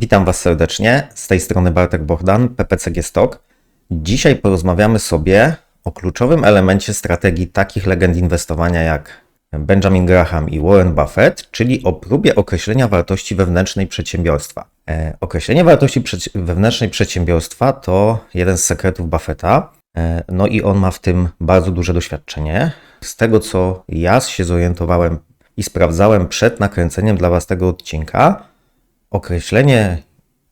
Witam Was serdecznie. Z tej strony Bartek Bohdan, PPCG Stock. Dzisiaj porozmawiamy sobie o kluczowym elemencie strategii takich legend inwestowania jak Benjamin Graham i Warren Buffett, czyli o próbie określenia wartości wewnętrznej przedsiębiorstwa. E, określenie wartości wewnętrznej przedsiębiorstwa to jeden z sekretów Buffetta. E, no i on ma w tym bardzo duże doświadczenie. Z tego co ja się zorientowałem i sprawdzałem przed nakręceniem dla Was tego odcinka, określenie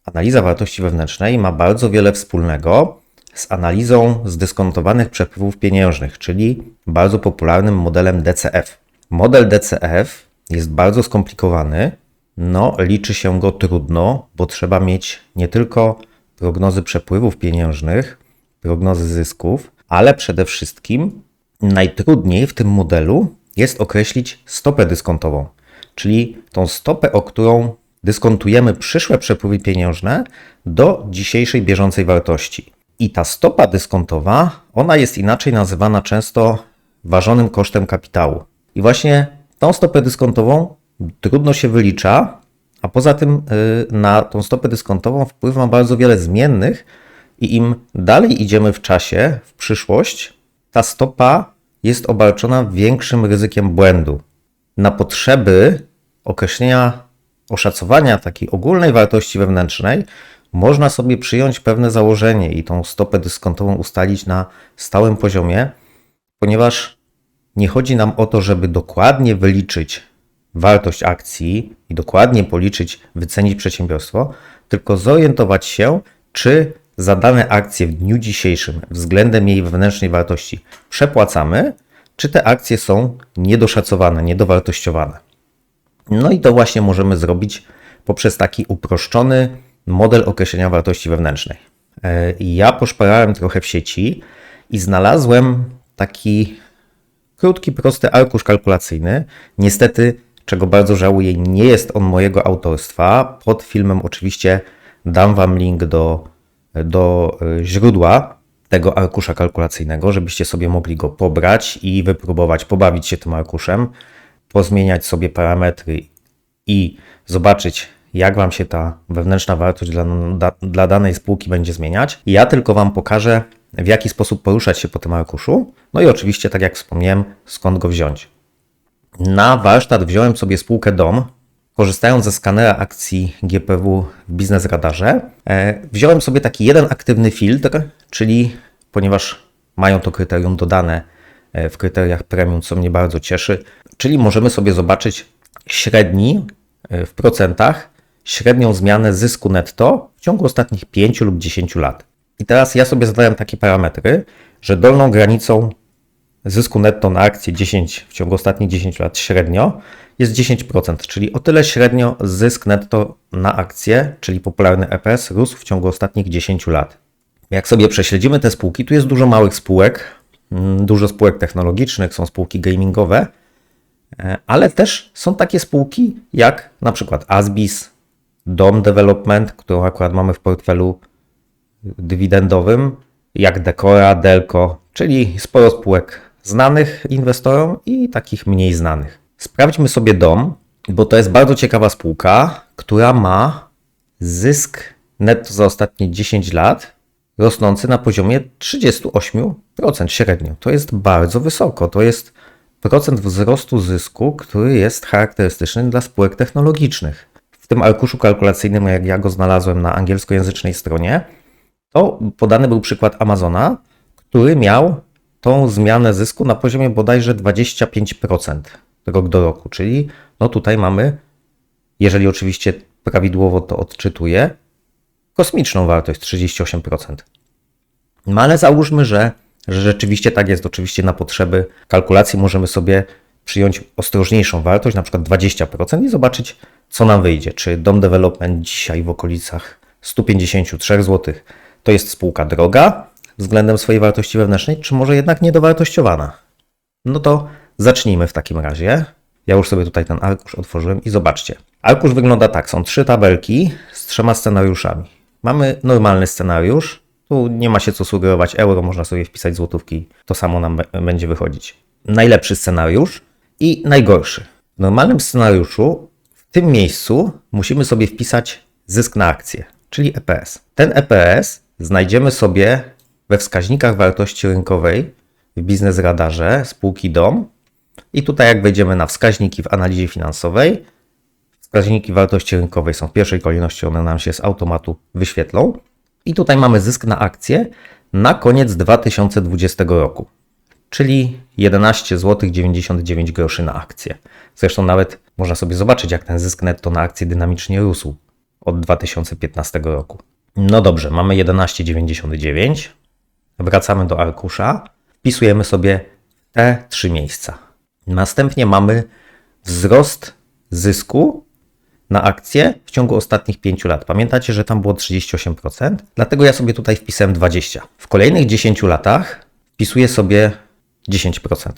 analiza wartości wewnętrznej ma bardzo wiele wspólnego z analizą zdyskontowanych przepływów pieniężnych, czyli bardzo popularnym modelem DCF. Model DCF jest bardzo skomplikowany, no liczy się go trudno, bo trzeba mieć nie tylko prognozy przepływów pieniężnych, prognozy zysków, ale przede wszystkim najtrudniej w tym modelu jest określić stopę dyskontową, czyli tą stopę, o którą dyskontujemy przyszłe przepływy pieniężne do dzisiejszej bieżącej wartości. I ta stopa dyskontowa, ona jest inaczej nazywana często ważonym kosztem kapitału. I właśnie tą stopę dyskontową trudno się wylicza, a poza tym y, na tą stopę dyskontową wpływ ma bardzo wiele zmiennych i im dalej idziemy w czasie, w przyszłość, ta stopa jest obarczona większym ryzykiem błędu. Na potrzeby określenia, oszacowania takiej ogólnej wartości wewnętrznej można sobie przyjąć pewne założenie i tą stopę dyskontową ustalić na stałym poziomie, ponieważ nie chodzi nam o to, żeby dokładnie wyliczyć wartość akcji i dokładnie policzyć, wycenić przedsiębiorstwo, tylko zorientować się, czy za dane akcje w dniu dzisiejszym względem jej wewnętrznej wartości przepłacamy, czy te akcje są niedoszacowane, niedowartościowane. No i to właśnie możemy zrobić poprzez taki uproszczony model określenia wartości wewnętrznej. E, Ja poszparałem trochę w sieci i znalazłem taki krótki, prosty arkusz kalkulacyjny. Niestety, czego bardzo żałuję, nie jest on mojego autorstwa. Pod filmem oczywiście dam Wam link do, do e, źródła tego arkusza kalkulacyjnego, żebyście sobie mogli go pobrać i wypróbować, pobawić się tym arkuszem, pozmieniać sobie parametry i zobaczyć, jak Wam się ta wewnętrzna wartość dla, dla danej spółki będzie zmieniać. Ja tylko Wam pokażę, w jaki sposób poruszać się po tym arkuszu. No i oczywiście, tak jak wspomniałem, skąd go wziąć. Na warsztat wziąłem sobie spółkę DOM, korzystając ze skanera akcji GPW w Biznes Radarze. E, Wziąłem sobie taki jeden aktywny filtr, czyli ponieważ mają to kryterium dodane e, w kryteriach premium, co mnie bardzo cieszy, czyli możemy sobie zobaczyć średni e, w procentach, średnią zmianę zysku netto w ciągu ostatnich 5 lub 10 lat. I teraz ja sobie zadałem takie parametry, że dolną granicą zysku netto na akcję 10 w ciągu ostatnich 10 lat średnio jest 10%, czyli o tyle średnio zysk netto na akcję, czyli popularny EPS, rósł w ciągu ostatnich 10 lat. Jak sobie prześledzimy te spółki, tu jest dużo małych spółek, mm, dużo spółek technologicznych, są spółki gamingowe, ale też są takie spółki jak na przykład Asbis, Dom Development, którą akurat mamy w portfelu dywidendowym, jak Decora, Delco, czyli sporo spółek znanych inwestorom i takich mniej znanych. Sprawdźmy sobie dom, bo to jest bardzo ciekawa spółka, która ma zysk netto za ostatnie 10 lat rosnący na poziomie 38% średnio. To jest bardzo wysoko. To jest procent wzrostu zysku, który jest charakterystyczny dla spółek technologicznych. W tym arkuszu kalkulacyjnym, jak ja go znalazłem na angielskojęzycznej stronie, to podany był przykład Amazona, który miał tą zmianę zysku na poziomie bodajże 25% rok do roku, czyli no tutaj mamy, jeżeli oczywiście prawidłowo to odczytuję, kosmiczną wartość 38%. No ale załóżmy, że, że rzeczywiście tak jest. Oczywiście na potrzeby kalkulacji możemy sobie przyjąć ostrożniejszą wartość, na przykład 20% i zobaczyć, co nam wyjdzie. Czy Dom Development dzisiaj w okolicach 153 zł to jest spółka droga względem swojej wartości wewnętrznej, czy może jednak niedowartościowana? No to zacznijmy w takim razie. Ja już sobie tutaj ten arkusz otworzyłem i zobaczcie. Arkusz wygląda tak, są trzy tabelki z trzema scenariuszami. Mamy normalny scenariusz, tu nie ma się co sugerować euro, można sobie wpisać złotówki, to samo nam będzie wychodzić. Najlepszy scenariusz i najgorszy. W normalnym scenariuszu w tym miejscu musimy sobie wpisać zysk na akcję, czyli EPS. Ten EPS znajdziemy sobie we wskaźnikach wartości rynkowej w biznes radarze spółki DOM. I tutaj, jak wejdziemy na wskaźniki w analizie finansowej, wskaźniki wartości rynkowej są w pierwszej kolejności, one nam się z automatu wyświetlą. I tutaj mamy zysk na akcję na koniec 2020 roku, czyli 11 zł 99 groszy na akcję. Zresztą nawet można sobie zobaczyć, jak ten zysk netto na akcję dynamicznie rósł od 2015 roku. No dobrze, mamy 11,99. Wracamy do arkusza. Wpisujemy sobie te trzy miejsca. Następnie mamy wzrost zysku na akcję w ciągu ostatnich 5 lat. Pamiętacie, że tam było 38%? Dlatego ja sobie tutaj wpisałem 20. W kolejnych 10 latach wpisuję sobie 10%.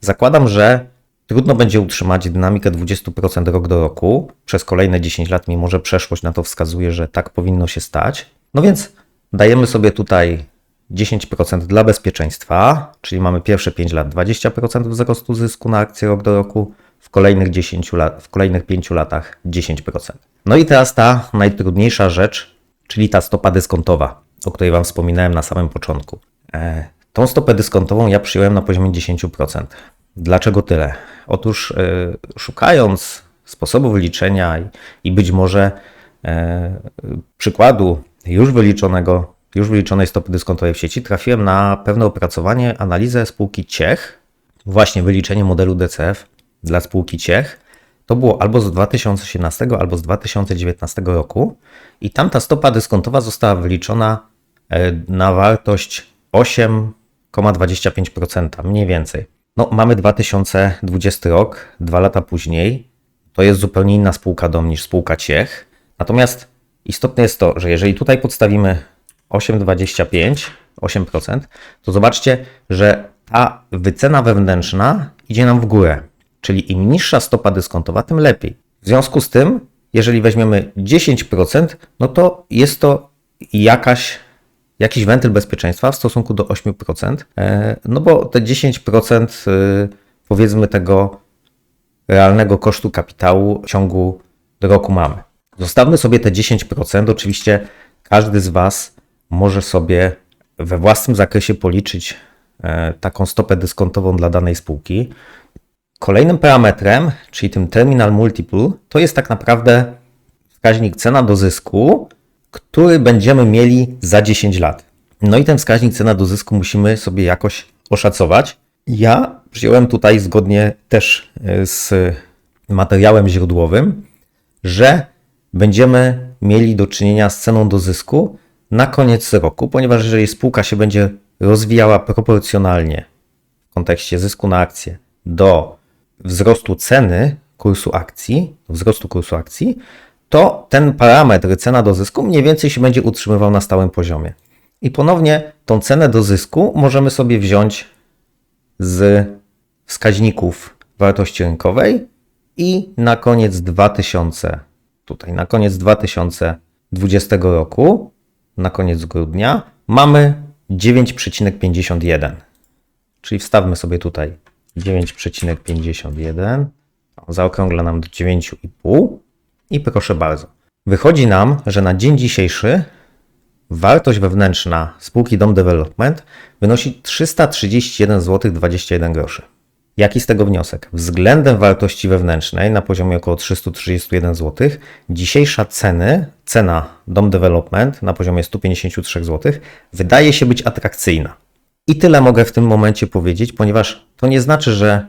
Zakładam, że trudno będzie utrzymać dynamikę 20% rok do roku przez kolejne 10 lat, mimo że przeszłość na to wskazuje, że tak powinno się stać. No więc dajemy sobie tutaj 10% dla bezpieczeństwa, czyli mamy pierwsze 5 lat 20% wzrostu zysku na akcję rok do roku, w kolejnych 10 lat, w kolejnych 5 latach 10%. No i teraz ta najtrudniejsza rzecz, czyli ta stopa dyskontowa, o której Wam wspominałem na samym początku. E, tą stopę dyskontową ja przyjąłem na poziomie 10%. Dlaczego tyle? Otóż e, szukając sposobów liczenia i, być może e, przykładu już wyliczonego, już wyliczonej stopy dyskontowej w sieci, trafiłem na pewne opracowanie, analizę spółki Ciech, właśnie wyliczenie modelu DCF dla spółki Ciech. To było albo z 2018, albo z 2019 roku i tamta stopa dyskontowa została wyliczona e, na wartość 8,25%, mniej więcej. No, mamy 2020 rok, dwa lata później. To jest zupełnie inna spółka dom niż spółka Ciech. Natomiast istotne jest to, że jeżeli tutaj podstawimy 8,25, 8%, to zobaczcie, że ta wycena wewnętrzna idzie nam w górę. Czyli im niższa stopa dyskontowa, tym lepiej. W związku z tym, jeżeli weźmiemy 10%, no to jest to jakaś, jakiś wentyl bezpieczeństwa w stosunku do 8%. E, no bo te 10% e, powiedzmy tego realnego kosztu kapitału w ciągu roku mamy. Zostawmy sobie te 10%. Oczywiście każdy z Was może sobie we własnym zakresie policzyć e, taką stopę dyskontową dla danej spółki. Kolejnym parametrem, czyli tym terminal multiple, to jest tak naprawdę wskaźnik cena do zysku, który będziemy mieli za 10 lat. No i ten wskaźnik cena do zysku musimy sobie jakoś oszacować. Ja przyjąłem tutaj zgodnie też e, z materiałem źródłowym, że będziemy mieli do czynienia z ceną do zysku na koniec roku, ponieważ jeżeli spółka się będzie rozwijała proporcjonalnie w kontekście zysku na akcję do wzrostu ceny kursu akcji, wzrostu kursu akcji, to ten parametr cena do zysku mniej więcej się będzie utrzymywał na stałym poziomie. I ponownie tą cenę do zysku możemy sobie wziąć z wskaźników wartości rynkowej i na koniec 2000, tutaj na koniec 2020 roku, na koniec grudnia mamy 9,51. Czyli wstawmy sobie tutaj 9,51. Zaokrągla nam do 9,5. I proszę bardzo. Wychodzi nam, że na dzień dzisiejszy wartość wewnętrzna spółki Dom Development wynosi 331 zł 21 groszy. Jaki z tego wniosek? Względem wartości wewnętrznej na poziomie około 331 zł, dzisiejsza ceny, cena Dom Development na poziomie 153 zł wydaje się być atrakcyjna. I tyle mogę w tym momencie powiedzieć, ponieważ to nie znaczy, że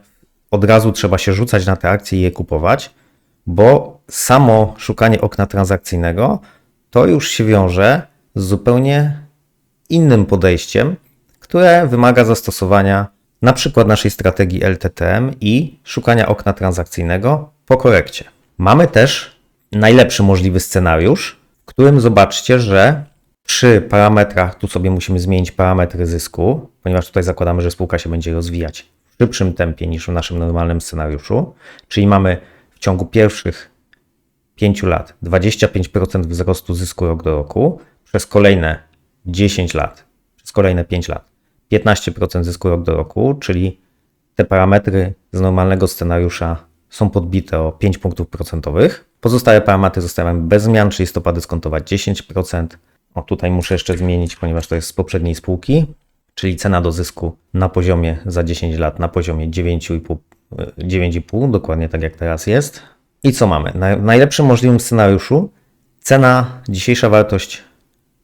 od razu trzeba się rzucać na te akcje i je kupować, bo samo szukanie okna transakcyjnego to już się wiąże z zupełnie innym podejściem, które wymaga zastosowania na przykład naszej strategii LTTM i szukania okna transakcyjnego po korekcie. Mamy też najlepszy możliwy scenariusz, w którym zobaczcie, że przy parametrach, tu sobie musimy zmienić parametry zysku, ponieważ tutaj zakładamy, że spółka się będzie rozwijać w szybszym tempie niż w naszym normalnym scenariuszu, czyli mamy w ciągu pierwszych 5 lat 25% wzrostu zysku rok do roku, przez kolejne 10 lat, przez kolejne 5 lat 15% zysku rok do roku, czyli te parametry z normalnego scenariusza są podbite o 5 punktów procentowych. Pozostałe parametry zostawiamy bez zmian, czyli stopa dyskontowa 10%. O, tutaj muszę jeszcze zmienić, ponieważ to jest z poprzedniej spółki, czyli cena do zysku na poziomie za 10 lat na poziomie 9,5, e, 9,5 dokładnie tak jak teraz jest. I co mamy? Na najlepszym możliwym scenariuszu cena, dzisiejsza wartość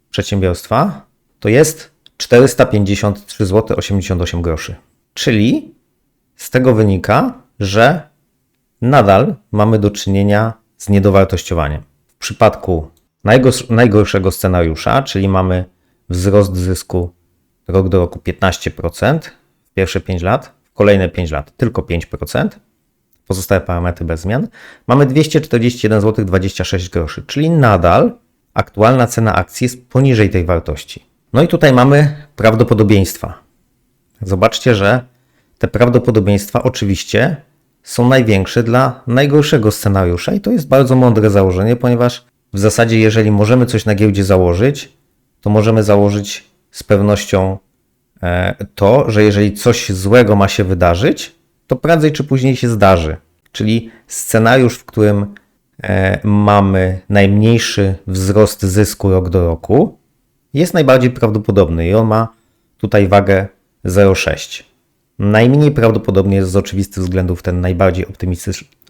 przedsiębiorstwa to jest 453 zł 88 groszy. Czyli z tego wynika, że nadal mamy do czynienia z niedowartościowaniem. W przypadku najgorszego scenariusza, czyli mamy wzrost zysku rok do roku 15%, w pierwsze 5 lat, w kolejne 5 lat tylko 5%, pozostałe parametry bez zmian, mamy 241 zł 26 groszy, czyli nadal aktualna cena akcji jest poniżej tej wartości. No i tutaj mamy prawdopodobieństwa. Zobaczcie, że te prawdopodobieństwa oczywiście są największe dla najgorszego scenariusza i to jest bardzo mądre założenie, ponieważ w zasadzie jeżeli możemy coś na giełdzie założyć, to możemy założyć z pewnością e, to, że jeżeli coś złego ma się wydarzyć, to prędzej czy później się zdarzy. Czyli scenariusz, w którym e, mamy najmniejszy wzrost zysku rok do roku, jest najbardziej prawdopodobny i on ma tutaj wagę 0,6. Najmniej prawdopodobnie jest z oczywistych względów ten najbardziej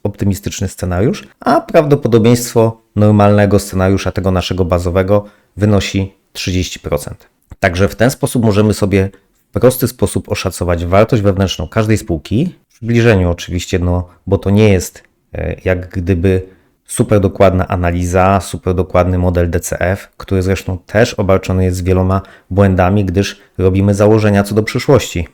optymistyczny scenariusz, a prawdopodobieństwo normalnego scenariusza, tego naszego bazowego, wynosi 30%. Także w ten sposób możemy sobie w prosty sposób oszacować wartość wewnętrzną każdej spółki, w przybliżeniu oczywiście, no bo to nie jest e, jak gdyby super dokładna analiza, super dokładny model DCF, który zresztą też obarczony jest wieloma błędami, gdyż robimy założenia co do przyszłości,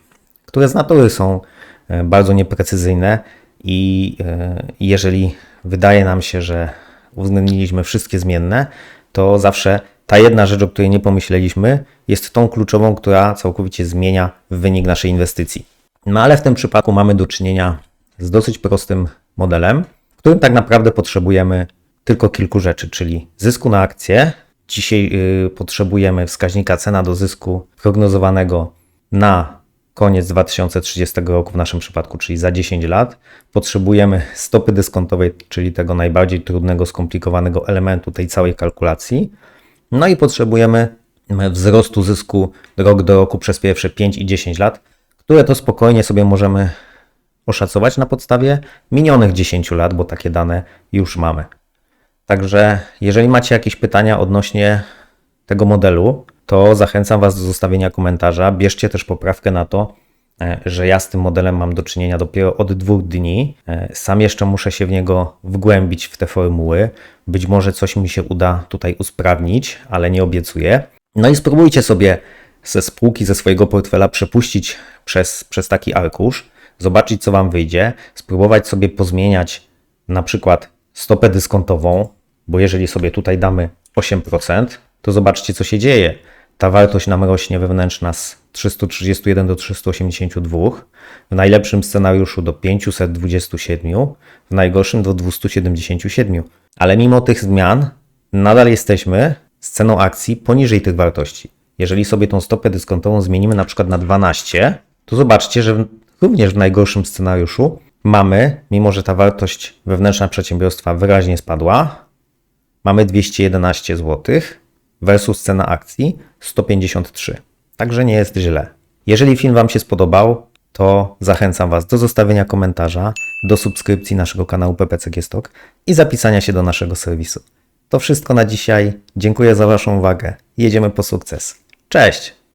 które z natury są e, bardzo nieprecyzyjne i e, jeżeli wydaje nam się, że uwzględniliśmy wszystkie zmienne, to zawsze ta jedna rzecz, o której nie pomyśleliśmy, jest tą kluczową, która całkowicie zmienia wynik naszej inwestycji. No ale w tym przypadku mamy do czynienia z dosyć prostym modelem, w którym tak naprawdę potrzebujemy tylko kilku rzeczy, czyli zysku na akcję. Dzisiaj yy, potrzebujemy wskaźnika cena do zysku prognozowanego na koniec 2030 roku w naszym przypadku, czyli za 10 lat. Potrzebujemy stopy dyskontowej, czyli tego najbardziej trudnego, skomplikowanego elementu tej całej kalkulacji. No i potrzebujemy wzrostu zysku rok do roku przez pierwsze 5 i 10 lat, które to spokojnie sobie możemy oszacować na podstawie minionych 10 lat, bo takie dane już mamy. Także jeżeli macie jakieś pytania odnośnie tego modelu, to zachęcam Was do zostawienia komentarza. Bierzcie też poprawkę na to, e, że ja z tym modelem mam do czynienia dopiero od dwóch dni. E, Sam jeszcze muszę się w niego wgłębić w te formuły. Być może coś mi się uda tutaj usprawnić, ale nie obiecuję. No i spróbujcie sobie ze spółki, ze swojego portfela przepuścić przez, przez taki arkusz, zobaczyć co Wam wyjdzie, spróbować sobie pozmieniać na przykład stopę dyskontową, bo jeżeli sobie tutaj damy 8%, to zobaczcie co się dzieje. Ta wartość nam rośnie wewnętrzna z 331 do 382, w najlepszym scenariuszu do 527, w najgorszym do 277. Ale mimo tych zmian nadal jesteśmy z ceną akcji poniżej tych wartości. Jeżeli sobie tą stopę dyskontową zmienimy na przykład na 12, to zobaczcie, że również w najgorszym scenariuszu mamy, mimo że ta wartość wewnętrzna przedsiębiorstwa wyraźnie spadła, mamy 211 zł versus cena akcji 153. Także nie jest źle. Jeżeli film Wam się spodobał, to zachęcam Was do zostawienia komentarza, do subskrypcji naszego kanału PPCG Stock i zapisania się do naszego serwisu. To wszystko na dzisiaj. Dziękuję za Waszą uwagę. Jedziemy po sukces. Cześć!